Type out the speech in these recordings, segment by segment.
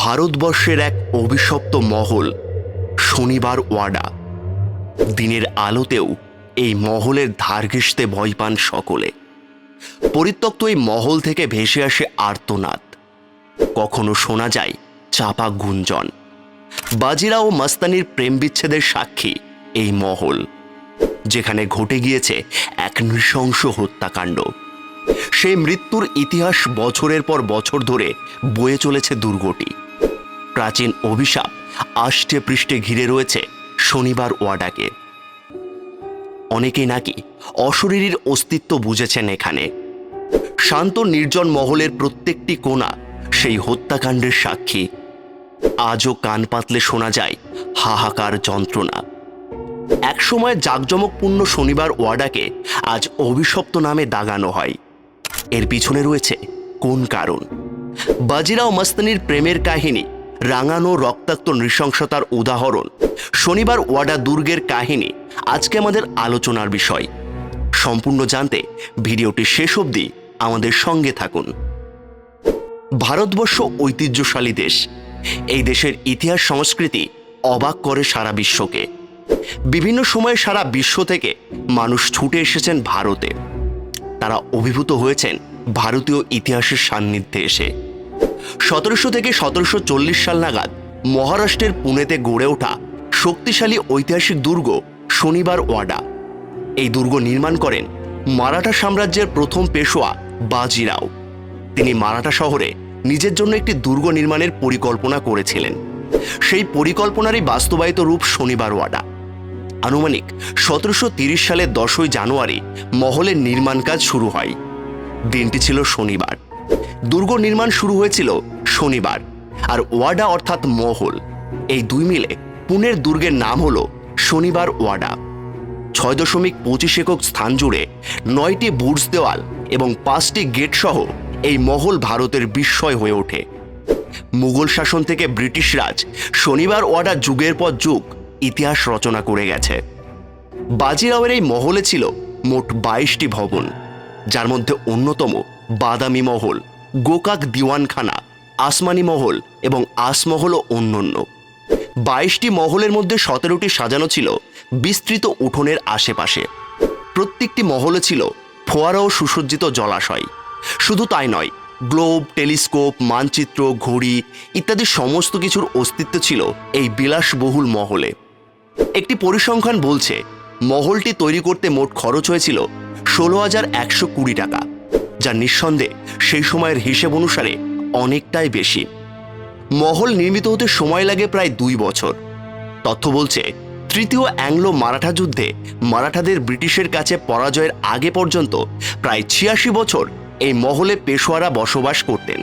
ভারতবর্ষের এক অভিশপ্ত মহল, শনিবার ওয়াডা। দিনের আলোতেও এই মহলের ধার ঘেঁষতে ভয় পান সকলে। পরিত্যক্ত এই মহল থেকে ভেসে আসে আর্তনাদ। কখনো শোনা যায় চাপা গুঞ্জন। বাজিরা ও মাস্তানির প্রেম বিচ্ছেদের সাক্ষী এই মহল, যেখানে ঘটে গিয়েছে এক নৃশংস হত্যাকাণ্ড। সেই মৃত্যুর ইতিহাস বছরের পর বছর ধরে বয়ে চলেছে দুর্গটি। প্রাচীন অভিশাপ আষ্টে পৃষ্ঠে ঘিরে রয়েছে শনিবার ওয়াডাকে। অনেকেই নাকি অশরীরীর অস্তিত্ব বুঝেছেন এখানে। শান্ত নির্জন মহলের প্রত্যেকটি কোণা সেই হত্যাকাণ্ডের সাক্ষী। আজও কান পাতলে শোনা যায় হাহাকার যন্ত্রণা। একসময় জাঁকজমকপূর্ণ শনিবার ওয়াডাকে আজ অভিশপ্ত নামে দাগানো হয়। এর পিছনে রয়েছে কোন কারণ? বাজিরাও মাস্তানির প্রেমের কাহিনী রাঙানো রক্তাক্ত নৃশংসতার উদাহরণ। শনিবার ওয়াডা দুর্গের কাহিনী। আজকে আমাদের আলোচনার বিষয়। সম্পূর্ণ জানতে ভিডিওটি শেষ অবধি আমাদের সঙ্গে থাকুন। ভারতবর্ষ ঐতিহ্যশালী দেশ। এই দেশের ইতিহাস সংস্কৃতি অবাক করে সারা বিশ্বকে। বিভিন্ন সময়ে সারা বিশ্ব থেকে মানুষ ছুটে এসেছেন ভারতে। তারা অভিভূত হয়েছেন ভারতীয় ইতিহাসের সান্নিধ্যে এসে। সতেরোশো থেকে সতেরোশো চল্লিশ সাল নাগাদ মহারাষ্ট্রের পুনেতে গড়ে ওঠা শক্তিশালী ঐতিহাসিক দুর্গ শনিবার ওয়াডা। এই দুর্গ নির্মাণ করেন মারাঠা সাম্রাজ্যের প্রথম পেশোয়া বাজিরাও। তিনি মারাঠা শহরে নিজের জন্য একটি দুর্গ নির্মাণের পরিকল্পনা করেছিলেন। সেই পরিকল্পনারই বাস্তবায়িত রূপ শনিবার ওয়াডা। আনুমানিক সতেরোশো তিরিশ সালের দশই জানুয়ারি মহলের নির্মাণ কাজ শুরু হয়। দিনটি ছিল শনিবার। দুর্গ নির্মাণ শুরু হয়েছিল শনিবার, আর ওয়াডা অর্থাৎ মহল। এই দুই মিলে পুনের দুর্গের নাম হল শনিবার ওয়াডা। ছয় দশমিক পঁচিশ একক স্থান জুড়ে নয়টি বুর্জ দেওয়াল এবং পাঁচটি গেট সহ এই মহল ভারতের বিস্ময় হয়ে ওঠে। মুঘল শাসন থেকে ব্রিটিশ রাজ শনিবার ওয়াডা যুগের পর যুগ ইতিহাস রচনা করে গেছে। বাজিরাওয়ের এই মহলে ছিল মোট বাইশটি ভবন, যার মধ্যে অন্যতম বাদামি মহল। গোকাক দিওয়ানখানা, আসমানি মহল এবং আসমহল অন্যান্য বাইশটি মহলের মধ্যে সতেরোটি সাজানো ছিল বিস্তৃত উঠোনের আশেপাশে। প্রত্যেকটি মহলে ছিল ফোয়ারা ও সুসজ্জিত জলাশয়। শুধু তাই নয়, গ্লোব, টেলিস্কোপ, মানচিত্র, ঘড়ি ইত্যাদি সমস্ত কিছুর অস্তিত্ব ছিল এই বিলাসবহুল মহলে। একটি পরিসংখ্যান বলছে, মহলটি তৈরি করতে মোট খরচ হয়েছিল ষোলো হাজার একশো কুড়ি টাকা। যা নিঃসন্দেহে সেই সময়ের হিসেব অনুসারে অনেকটাই বেশি। মহল নির্মিত হতে সময় লাগে প্রায় দুই বছর। তথ্য বলছে, তৃতীয় অ্যাংলো মারাঠা যুদ্ধে মারাঠাদের ব্রিটিশের কাছে পরাজয়ের আগে পর্যন্ত প্রায় ছিয়াশি বছর এই মহলে পেশোয়ারা বসবাস করতেন।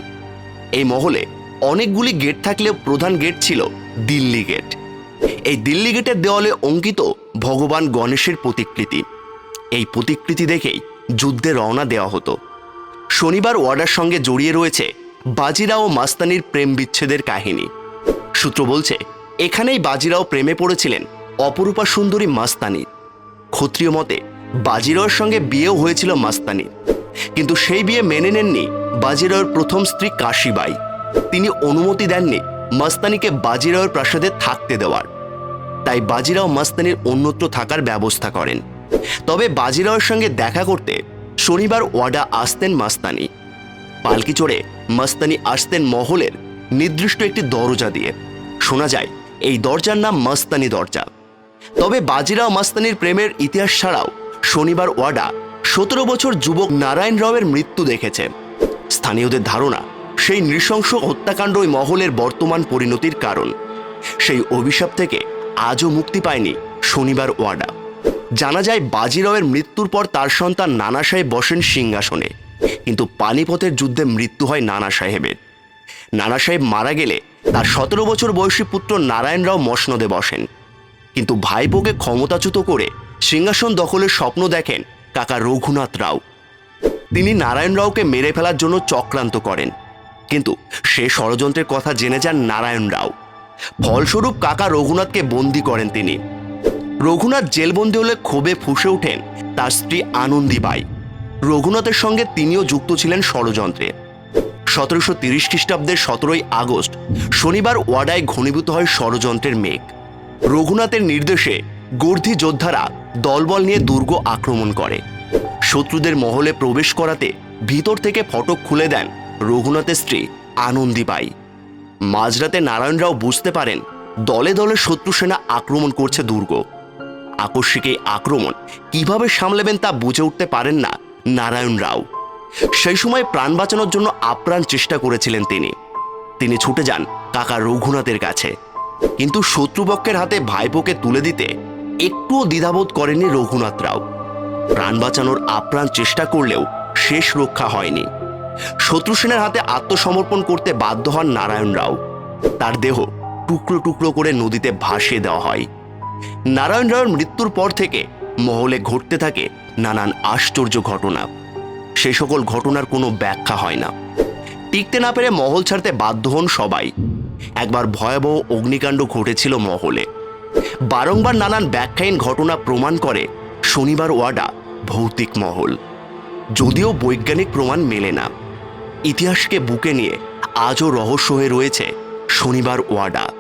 এই মহলে অনেকগুলি গেট থাকলেও প্রধান গেট ছিল দিল্লি গেট। এই দিল্লি গেটের দেওয়ালে অঙ্কিত ভগবান গণেশের প্রতিকৃতি। এই প্রতিকৃতি দেখেই যুদ্ধে রওনা দেওয়া হতো। শনিবার ওয়ার্ডার সঙ্গে জড়িয়ে রয়েছে বাজিরাও মাস্তানির প্রেম বিচ্ছেদের কাহিনী। সূত্র বলছে, এখানেই বাজিরাও প্রেমে পড়েছিলেন অপরূপা সুন্দরী মাস্তানি। ক্ষত্রিয় মতে বাজিরাওয়ের সঙ্গে বিয়েও হয়েছিল মাস্তানির কিন্তু সেই বিয়ে মেনে নেননি বাজিরাওয়ের প্রথম স্ত্রী কাশিবাই। তিনি অনুমতি দেননি মাস্তানিকে বাজিরাওয়ের প্রাসাদে থাকতে দেওয়ার। তাই বাজিরাও মাস্তানির অন্যত্র থাকার ব্যবস্থা করেন। তবে বাজিরাওয়ের সঙ্গে দেখা করতে শনিবার ওয়াডা আসতেন মাস্তানি। পালকি চড়ে মাস্তানি আসতেন মহলের নির্দিষ্ট একটি দরজা দিয়ে। শোনা যায়, এই দরজার নাম মাস্তানি দরজা। তবে বাজিরাও মাস্তানির প্রেমের ইতিহাস ছাড়াও শনিবার ওয়াডা সতেরো বছর যুবক নারায়ণ রাওয়ের মৃত্যু দেখেছে। স্থানীয়দের ধারণা, সেই নৃশংস হত্যাকাণ্ড ওই মহলের বর্তমান পরিণতির কারণ। সেই অভিশাপ থেকে আজও মুক্তি পায়নি শনিবার ওয়াডা। জানা যায় বাজিরাওয়ের মৃত্যুর পর তার সন্তান নানা সাহেব বসেন সিংহাসনে। কিন্তু পানিপথের যুদ্ধে মৃত্যু হয় নানা সাহেবের। নানা সাহেব মারা গেলে তার সতেরো বছর বয়সী পুত্র নারায়ণ রাও মসনদে বসেন। কিন্তু ভাইপোকে ক্ষমতাচ্যুত করে সিংহাসন দখলের স্বপ্ন দেখেন কাকা রঘুনাথ রাও। তিনি নারায়ণ রাওকে মেরে ফেলার জন্য চক্রান্ত করেন। কিন্তু সে ষড়যন্ত্রের কথা জেনে যান নারায়ণ রাও। ফলস্বরূপ কাকা রঘুনাথকে বন্দি করেন তিনি। রঘুনাথ জেলবন্দি হলে ক্ষোভে ফুসে ওঠেন তার স্ত্রী আনন্দীবাই রঘুনাথের সঙ্গে তিনিও যুক্ত ছিলেন ষড়যন্ত্রে। সতেরোশো তিরিশ খ্রিস্টাব্দের সতেরোই আগস্ট শনিবার ওয়াডায় ঘনীভূত হয় ষড়যন্ত্রের মেঘ। রঘুনাথের নির্দেশে গর্ধি যোদ্ধারা দলবল নিয়ে দুর্গ আক্রমণ করে। শত্রুদের মহলে প্রবেশ করাতে ভিতর থেকে ফটক খুলে দেন রঘুনাথের স্ত্রী আনন্দীবাই মাঝরাতে নারায়ণরাও বুঝতে পারেন দলে দলে শত্রু সেনা আক্রমণ করছে দুর্গ। আকস্মিক আক্রমণ কীভাবে সামলাবেন তা বুঝে উঠতে পারেন না নারায়ণ রাও। সেই সময় প্রাণ বাঁচানোর জন্য আপ্রাণ চেষ্টা করেছিলেন তিনি। তিনি ছুটে যান কাকা রঘুনাথের কাছে। কিন্তু শত্রুপক্ষের হাতে ভাইপোকে তুলে দিতে একটুও দ্বিধাবোধ করেনি রঘুনাথ রাও। প্রাণ বাঁচানোর আপ্রাণ চেষ্টা করলেও শেষ রক্ষা হয়নি। শত্রু সেনার হাতে আত্মসমর্পণ করতে বাধ্য হন নারায়ণ রাও। তার দেহ টুকরো টুকরো করে নদীতে ভাসিয়ে দেওয়া হয়। নারায়ণ রাওয়ের মৃত্যুর পর থেকে মহলে ঘটতে থাকে নানান আশ্চর্য ঘটনা। সে সকল ঘটনার কোনো ব্যাখ্যা হয় না। টিকতে না পেরে মহল ছাড়তে বাধ্য হন সবাই। একবার ভয়াবহ অগ্নিকাণ্ড ঘটেছিল মহলে। বারংবার নানান ব্যাখ্যাহীন ঘটনা প্রমাণ করে শনিবার ওয়াডা, ভৌতিক মহল। যদিও বৈজ্ঞানিক প্রমাণ মেলে না। ইতিহাসকে বুকে নিয়ে আজও রহস্য হয়ে রয়েছে শনিবার ওয়াডা।